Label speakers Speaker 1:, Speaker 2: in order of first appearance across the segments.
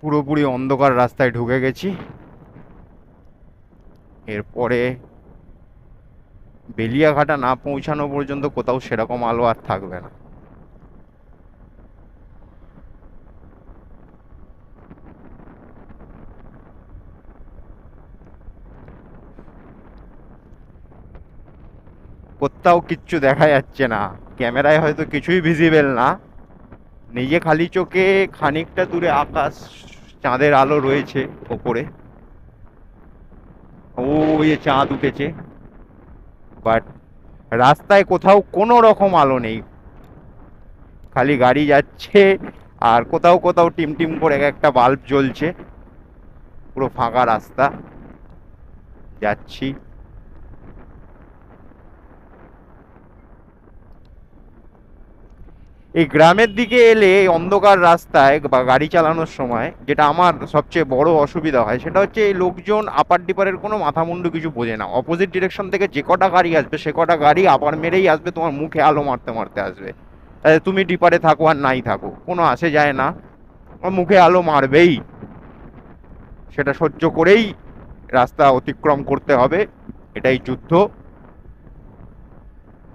Speaker 1: পুরোপুরি অন্ধকার রাস্তায় ঢুকে গেছি। এরপরে বেলিয়াঘাটা না পৌঁছানো পর্যন্ত কোথাও সেরকম আলো আর থাকবে না। কোথাও কিচ্ছু দেখা যাচ্ছে না। ক্যামেরায় হয়তো কিছুই ভিজিবল না। নিজে খালি চোখে খানিকটা দূরে আকাশ, চাঁদের আলো রয়েছে ওপরে। ওই যে চাঁদ উঠেছে। বাট রাস্তায় কোথাও কোনো রকম আলো নেই। খালি গাড়ি যাচ্ছে আর কোথাও কোথাও টিম টিম করে এক একটা বাল্ব জ্বলছে। পুরো ফাঁকা রাস্তা। যাচ্ছি। এই গ্রামের দিকে এলে এই অন্ধকার রাস্তায় বা গাড়ি চালানোর সময় যেটা আমার সবচেয়ে বড় অসুবিধা হয়, সেটা হচ্ছে এই লোকজন আপার ডিপারের কোনো মাথা মুন্ডু কিছু বোঝে না। অপোজিট ডিরেকশন থেকে যে কটা গাড়ি আসবে, সে কটা গাড়ি আপার মেরেই আসবে, তোমার মুখে আলো মারতে মারতে আসবে। তাহলে তুমি ডিপারে থাকো আর নাই থাকো, কোনো আসে যায় না। মুখে আলো মারবেই। সেটা সহ্য করেই রাস্তা অতিক্রম করতে হবে, এটাই যুদ্ধ।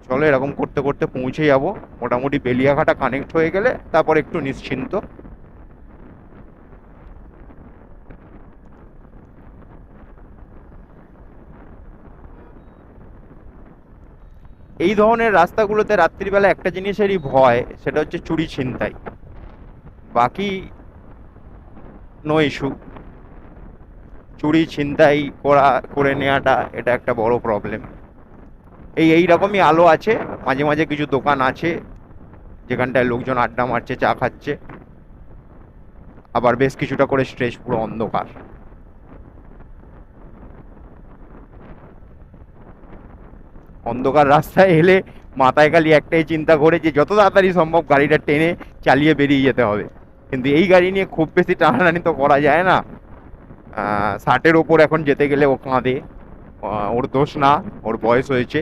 Speaker 1: চলো এরকম করতে করতে পৌঁছে যাব। মোটামুটি বেলিয়াঘাটা কানেক্ট হয়ে গেলে তারপর একটু নিশ্চিন্ত। এই ধরনের রাস্তাগুলোতে রাত্রিবেলা একটা জিনিসেরই ভয়, সেটা হচ্ছে চুরি ছিনতাই। বাকি নো ইস্যু চুরি ছিনতাই করা, করে নেওয়াটা, এটা একটা বড় প্রবলেম এই এই রকমই আলো আছে। মাঝে মাঝে কিছু দোকান আছে যেখানটায় লোকজন আড্ডা মারছে চা খাচ্ছে। আবার বেশ কিছুটা করে স্ট্রেচ পুরো অন্ধকার। অন্ধকার রাস্তায় এলে মাথায় খালি একটাই চিন্তা করে যে যত তাড়াতাড়ি সম্ভব গাড়িটা টেনে চালিয়ে বেরিয়ে যেতে হবে। কিন্তু এই গাড়ি নিয়ে খুব বেশি টানাটানি তো করা যায় না। ষাটের ওপর এখন যেতে গেলে ও আহ, ওর দোষ না ওর বয়স হয়েছে।